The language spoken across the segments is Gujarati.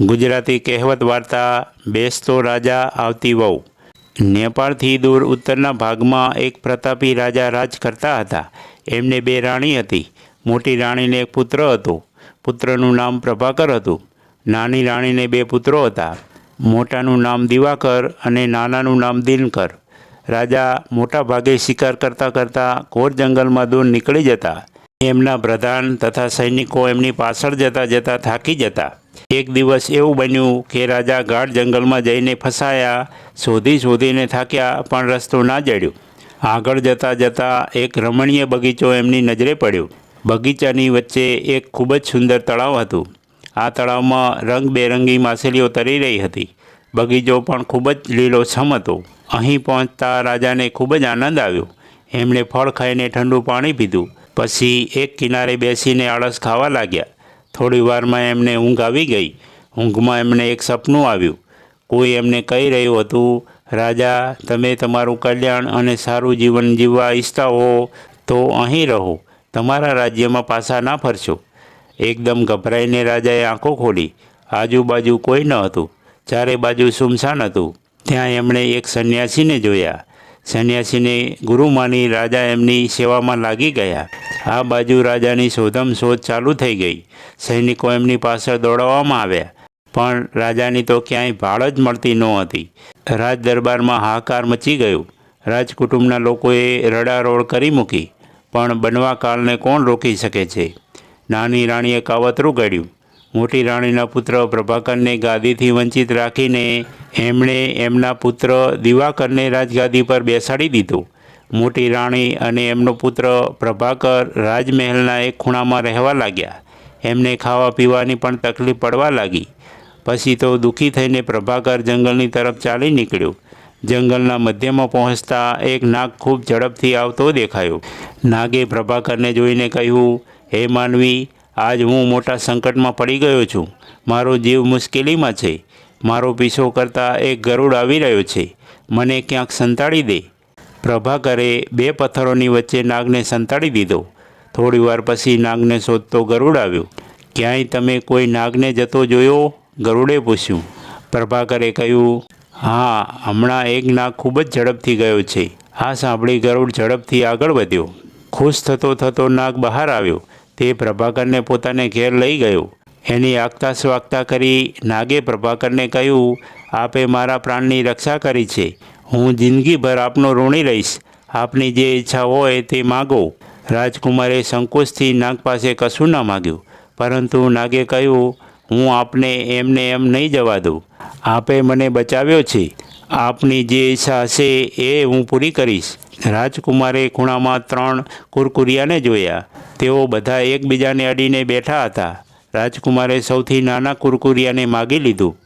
ગુજરાતી કહેવત વાર્તા, બેસતો રાજા આવતી વહુ. નેપાળથી દૂર ઉત્તરના ભાગમાં એક પ્રતાપી રાજા રાજ કરતા હતા. એમને બે રાણી હતી. મોટી રાણીને એક પુત્ર હતો. પુત્રનું નામ પ્રભાકર હતું. નાની રાણીને બે પુત્રો હતા. મોટાનું નામ દિવાકર અને નાનાનું નામ દિનકર. રાજા મોટા ભાગે શિકાર કરતાં કરતાં ઘોર જંગલમાં દૂર નીકળી જતા. એમના પ્રધાન તથા સૈનિકો એમની પાછળ જતા જતા થાકી જતા. એક દિવસ એવું બન્યું કે રાજા ગાઢ જંગલમાં જઈને ફસાયા, શોધી શોધીને થાક્યા, પણ રસ્તો ના જડ્યો. આગળ જતાં જતાં એક રમણીય બગીચો એમની નજરે પડ્યો. બગીચાની વચ્ચે એક ખૂબ જ સુંદર તળાવ હતું. આ તળાવમાં રંગબેરંગી માછલીઓ તરી રહી હતી. બગીચો પણ ખૂબ જ લીલોછમ હતો. અહીં પહોંચતા રાજાને ખૂબ જ આનંદ આવ્યો. એમણે ફળ ખાઈને ઠંડુ પાણી પીધું. પછી એક કિનારે બેસીને આળસ ખાવા લાગ્યા. થોડી વારમાં એમને ઊંઘ આવી ગઈ. ઊંઘમાં એમને એક સપનું આવ્યું. કોઈ એમને કહી રહ્યું હતું, રાજા, તમે તમારું કલ્યાણ અને સારું જીવન જીવવા ઈચ્છતા હો, તો અહીં રહો. તમારા રાજ્યમાં પાછા ના ફરશો. એકદમ ગભરાઈને રાજાએ આંખો ખોલી. આજુબાજુ કોઈ ન હતું. ચારે બાજુ સુમસાન હતું. ત્યાં એમણે એક સંન્યાસીને જોયા. સંન્યાસીને ગુરુ માની રાજા એમની સેવામાં લાગી ગયા. આ બાજુ રાજાની શોધમ શોધ ચાલુ થઈ ગઈ. સૈનિકો એમની પાછળ દોડાવવામાં આવ્યા. પણ રાજાની તો ક્યાંય ભાળ જ મળતી નહોતી રાજ દરબારમાં હાહાકાર મચી ગયો. રાજકુટુંબના લોકોએ રડારોળ કરી મૂકી. પણ બનવા કાળને કોણ રોકી શકે છે? નાની રાણીએ કાવતરું ઘડ્યું મોટી રાણીના પુત્ર પ્રભાકરને ગાદીથી વંચિત રાખીને એમણે એમના પુત્ર દિવાકરને રાજગાદી પર બેસાડી દીધો. મોટી રાણી અને એમનો પુત્ર પ્રભાકર રાજમહેલના એક ખૂણામાં રહેવા લાગ્યા. એમને ખાવા પીવાની પણ તકલીફ પડવા લાગી. પછી તો દુઃખી થઈને પ્રભાકર જંગલની તરફ ચાલી નીકળ્યો. જંગલના મધ્યમાં પહોંચતા એક નાગ ખૂબ ઝડપથી આવતો દેખાયો. નાગે પ્રભાકરને જોઈને કહ્યું, હે માનવી આજ હું મોટા સંકટમાં પડી ગયો છું. મારો જીવ મુશ્કેલીમાં છે. મારો પીછો કરતાં એક ગરુડ આવી રહ્યો છે. મને ક્યાંક સંતાડી દે. પ્રભાકરે બે પથ્થરોની વચ્ચે નાગને સંતાડી દીધો. થોડી વાર પછી નાગને શોધતો ગરુડ આવ્યો. ક્યાંય તમે કોઈ નાગને જતો જોયો? ગરુડે પૂછ્યું. પ્રભાકરે કહ્યું, હા, હમણાં એક નાગ ખૂબ જ ઝડપથી ગયો છે. આ સાંભળી ગરુડ ઝડપથી આગળ વધ્યો. ખુશ થતો થતો નાગ બહાર આવ્યો. તે પ્રભાકરને પોતાને ઘેર લઈ ગયો. એની આગતા સ્વાગતા કરી નાગે પ્રભાકરને કહ્યું, આપે મારા પ્રાણની રક્ષા કરી છે. હું જિંદગીભર આપનો ઋણી રહીશ. આપની જે ઈચ્છા હોય તે માગો. રાજકુમારે સંકોચથી નાગ પાસે કશું ના માગ્યું, પરંતુ નાગે કહ્યું, હું આપને એમને એમ નહીં જવા દઉં. આપે મને બચાવ્યો છે. આપની જે ઈચ્છા હશે એ હું પૂરી કરીશ. રાજકુમારે ખૂણામાં ત્રણ કુરકુરિયાને જોયા. તેઓ બધા એકબીજાને અડીને બેઠા હતા. રાજકુમારે સૌથી નાના કુરકુરિયાને માગી લીધું.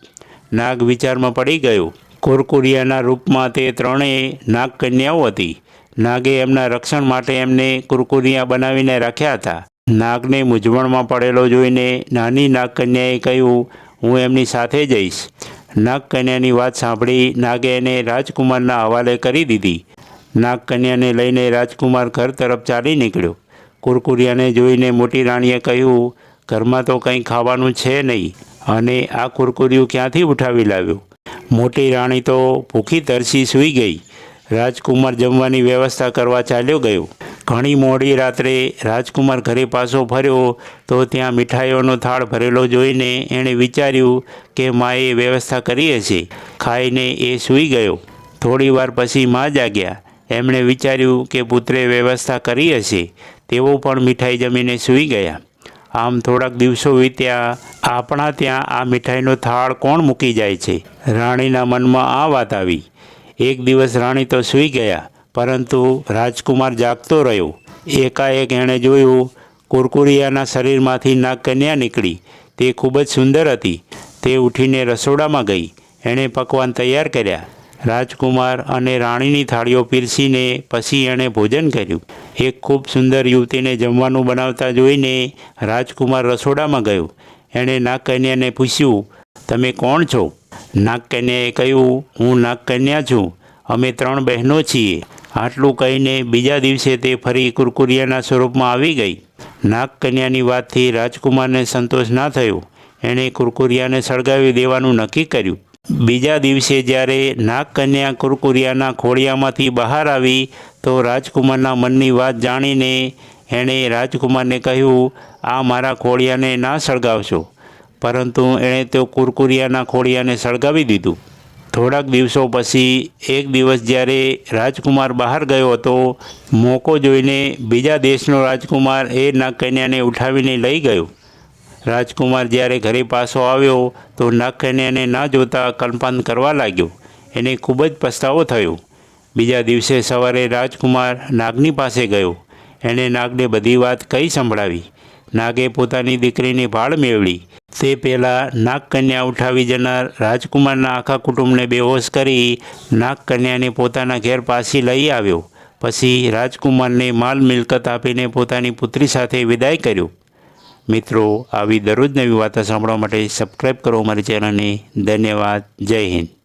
નાગ વિચારમાં પડી ગયો. કુરકુરિયાના રૂપમાં તે ત્રણેય નાગકન્યાઓ હતી. નાગે એમના રક્ષણ માટે એમને કુરકુરિયા બનાવીને રાખ્યા હતા. નાગને મૂંઝવણમાં પડેલો જોઈને નાની નાગકન્યાએ કહ્યું, હું એમની સાથે જઈશ. નાગકન્યાની વાત સાંભળી નાગે એને રાજકુમારના હવાલે કરી દીધી. નાગકન્યાને લઈને રાજકુમાર ઘર તરફ ચાલી નીકળ્યો. કુરકુરિયાને જોઈને મોટી રાણીએ કહ્યું, ઘરમાં તો કંઈ ખાવાનું છે નહીં. અને આ કુરકુરિયું ક્યાંથી ઉઠાવી લાવ્યું? મોટી રાણી તો ભૂખી તરસી સૂઈ ગઈ. રાજકુમાર જમવાની વ્યવસ્થા કરવા ચાલ્યો ગયો. ઘણી મોડી રાત્રે રાજકુમાર ઘરે પાછો ફર્યો તો ત્યાં મીઠાઈઓનો થાળ ભરેલો જોઈને એણે વિચાર્યું કે માએ વ્યવસ્થા કરી હશે ખાઈને એ સૂઈ ગયો. થોડી વાર પછી મા જાગ્યા. એમણે વિચાર્યું કે પુત્રે વ્યવસ્થા કરી હશે તેઓ પણ મીઠાઈ જમીને સૂઈ ગયા. આમ થોડાક દિવસો વીત્યા. આપણા ત્યાં આ મીઠાઈનો થાળ કોણ મૂકી જાય છે? રાણીના મનમાં આ વાત આવી. એક દિવસ રાણી તો સૂઈ ગયા. પરંતુ રાજકુમાર જાગતો રહ્યો. એકાએક એણે જોયું, કુરકુરિયાના શરીરમાંથી નાગકન્યા નીકળી. તે ખૂબ જ સુંદર હતી. તે ઉઠીને રસોડામાં ગઈ. એણે પકવાન તૈયાર કર્યા. રાજકુમાર અને રાણીની થાળીઓ પીરસીને પછી એણે ભોજન કર્યું. એક ખૂબ સુંદર યુવતીને જમવાનું બનાવતા જોઈને રાજકુમાર રસોડામાં ગયો. એણે નાગકન્યાને પૂછ્યું, તમે કોણ છો? નાગકન્યાએ કહ્યું, હું નાગકન્યા છું. અમે ત્રણ બહેનો છીએ. આટલું કહીને બીજા દિવસે તે ફરી કુરકુરિયાના સ્વરૂપમાં આવી ગઈ. નાગકન્યાની વાતથી રાજકુમારને સંતોષ ના થયો. એણે કુરકુરિયાને સળગાવી દેવાનું નક્કી કર્યું. બીજા દિવસે જ્યારે નાગકન્યા કુરકુરિયાના ખોળિયામાંથી બહાર આવી, તો રાજકુમારના મનની વાત જાણીને એણે રાજકુમારને કહ્યું, આ મારા ખોળિયાને ના સળગાવશો. પરંતુ એણે તો કુરકુરિયાના ખોળિયાને સળગાવી દીધું. થોડાક દિવસો પછી એક દિવસ જ્યારે રાજકુમાર બહાર ગયો હતો, મોકો જોઈને બીજા દેશનો રાજકુમાર એ નાગકન્યાને ઉઠાવીને લઈ ગયો. રાજકુમાર જ્યારે ઘરે પાછો આવ્યો તો નાગકન્યાને ના જોતા કલ્પાન કરવા લાગ્યો. એને ખૂબ જ પસ્તાવો થયો. બીજા દિવસે સવારે રાજકુમાર નાગની પાસે ગયો. એણે નાગને બધી વાત કહી સંભળાવી. નાગે પોતાની દીકરીની ભાળ મેળવી. તે પહેલાં નાગકન્યા ઉઠાવી જનાર રાજકુમારના આખા કુટુંબને બેહોશ કરી નાગકન્યાને પોતાના ઘેર પાછી લઈ આવ્યો. પછી રાજકુમારને માલ મિલકત આપીને પોતાની પુત્રી સાથે વિદાય કર્યો. મિત્રો, આવી દરરોજ નવી વાતો સાંભળવા માટે સબસ્ક્રાઈબ કરો અમારી ચેનલને. ધન્યવાદ. જય હિન્દ.